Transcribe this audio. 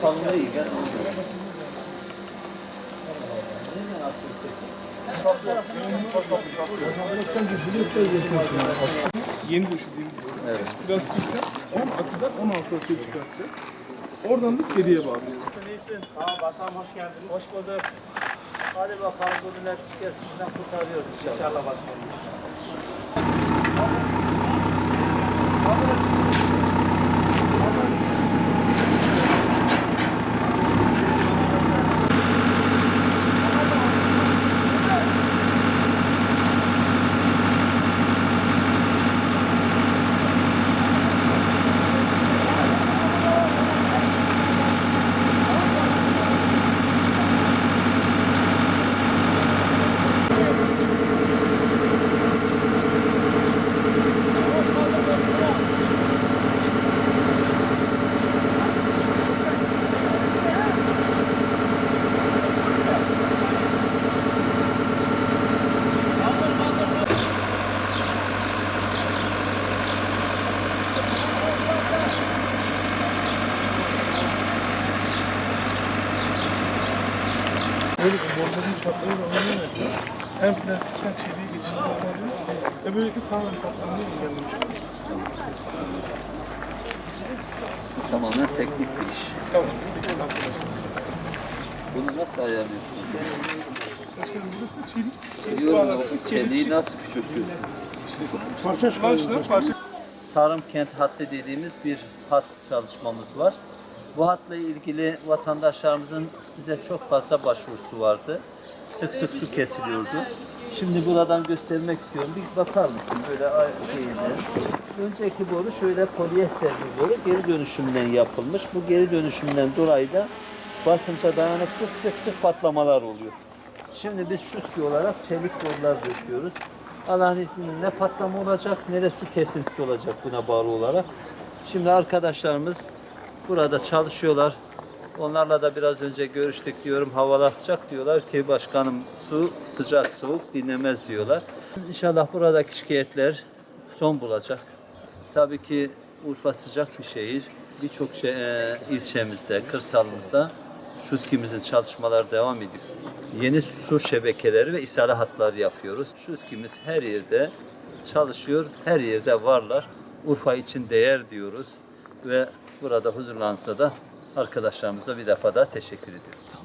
kalınlığı iyi. Ben Yeni döşediğimiz. Evet. Biz plastikten 10 atıdan 16 ortaya çıkartacağız. Oradan da geriye bağlayacağız. İyisin. Sağ ol Basan hoş geldiniz. Hoş bulduk. Hadi bakalım bugün hepsi kesinden kurtarıyoruz inşallah. İnşallah başkanım. Böyle boruların şartları da uyuyor Hem plastikten çeliğe geçişini sağlıyor. Ve böylelikle tamamen patlamayı engellemiş oluyoruz. tamamen teknik bir iş. Tamam. Bunu nasıl ayarlıyorsunuz? Başkanım burası çelik. Çelik Biliyorum bağlantısı. o çeliği nasıl küçültüyorsunuz? Parça çıkarıyoruz. Parça Tarım kent hattı dediğimiz bir hat çalışmamız var. Bu hatla ilgili vatandaşlarımızın bize çok fazla başvurusu vardı. Sık sık su kesiliyordu. Şimdi buradan göstermek istiyorum. Bir bakar mısın böyle şeyine? Önceki boru şöyle polyester bir boru geri dönüşümden yapılmış. Bu geri dönüşümden dolayı da basınca dayanıksız sık sık patlamalar oluyor. Şimdi biz şuski olarak çelik borular döküyoruz. Allah'ın izniyle ne patlama olacak ne de su kesintisi olacak buna bağlı olarak. Şimdi arkadaşlarımız burada çalışıyorlar. Onlarla da biraz önce görüştük diyorum. Havalar sıcak diyorlar ki başkanım su sıcak soğuk dinlemez diyorlar. İnşallah buradaki şikayetler son bulacak. Tabii ki Urfa sıcak bir şehir. Birçok şey, e, ilçemizde, kırsalımızda Şuskimizin çalışmaları devam ediyor. Yeni su şebekeleri ve isale hatları yapıyoruz. Şuskimiz her yerde çalışıyor, her yerde varlar. Urfa için değer diyoruz ve burada huzurlansa da arkadaşlarımıza bir defa daha teşekkür ediyoruz.